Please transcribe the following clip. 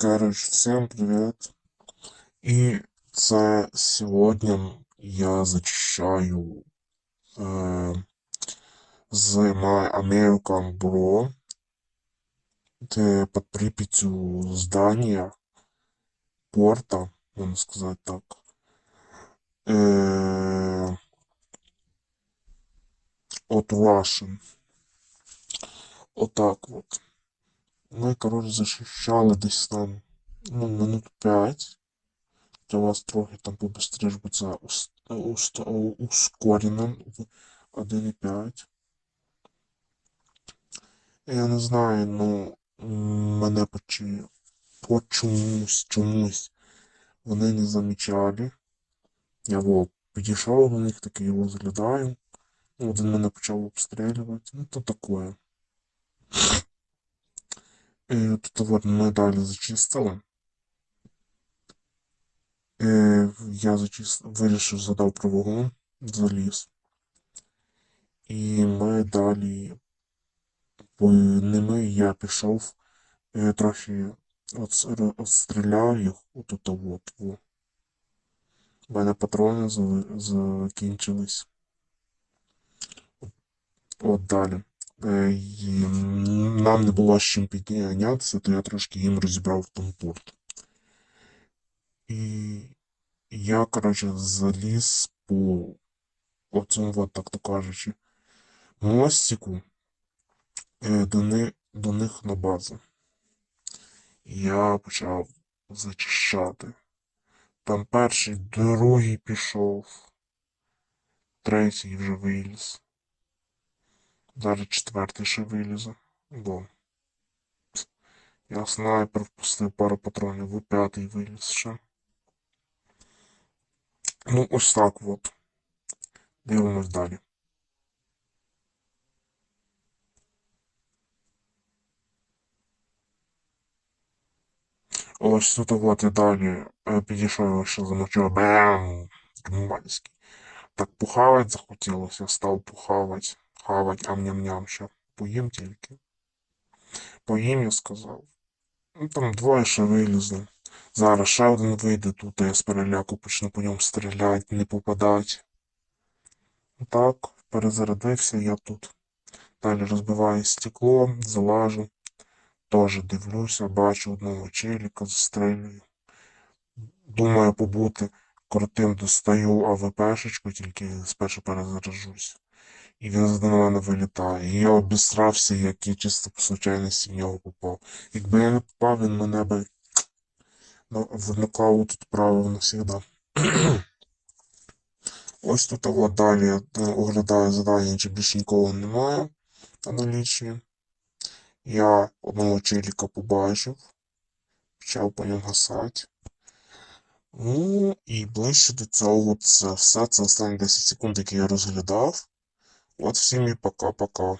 Короче, всем привет. И це сьогодні я зачищаю е, з My American Bro, де під Прип'яттю здання порта, можна сказати так. Е, от Russian. Отак от. Ми, коротше, зачищали десь там ну, минут 5. Для вас трохи там побыстріше, бо це ус- ус- ускорено в 1.5. Я не знаю, ну мене по чомусь, чомусь вони не замічали. Я во, підійшов до них, такий його розглядаю. Один мене почав обстрілювати. Ну, то таке. Тут от ми далі зачистили. Е, я зачис... вирішив задав про вогонь, заліз. І ми далі ними я пішов е, трохи отстріляв їх отут от. У мене патрони закінчились. От далі. Е, і нам не було з чим піднятися, то я трошки їм розібрав томпорт. І я, коротше, заліз по оцьому, от, так то кажучи, мостику е, до, ни, до них на базу. Я почав зачищати. Там перший, другий пішов, третій вже виліз. Зараз четвертий ще вилізе. Бо я снайпер впустив пару патронів, у п'ятий виліз ще. Ну, ось так от. Дивимось далі. Ось тут от я далі е, підійшов ще замочив. Бам! Гуманський. Так похавать захотілося, став похавать. Хавать, ам-ням-ням ще. Поїм тільки. Поїм, я сказав. Ну там двоє ще вилізли. Зараз ще один вийде тут, а я з переляку почну по ньому стріляти, не попадати. Так, перезарядився я тут. Далі розбиваю стекло, залажу. Теж дивлюся, бачу одного челіка, застрелюю. Думаю побути крутим, достаю АВПшечку, тільки спершу перезаряджусь. І він на мене вилітає. І я обісрався, як я чисто по случайності в нього попав. Якби я не попав, він мене би ну, в нокаут відправив навсегда. Ось тут от далі е, оглядаю задання, чи більше нікого немає на налічні. Я одного челіка побачив, почав по ньому гасати. Ну, і ближче до цього це все. Це останні 10 секунд, які я розглядав. От всім і пока-пока.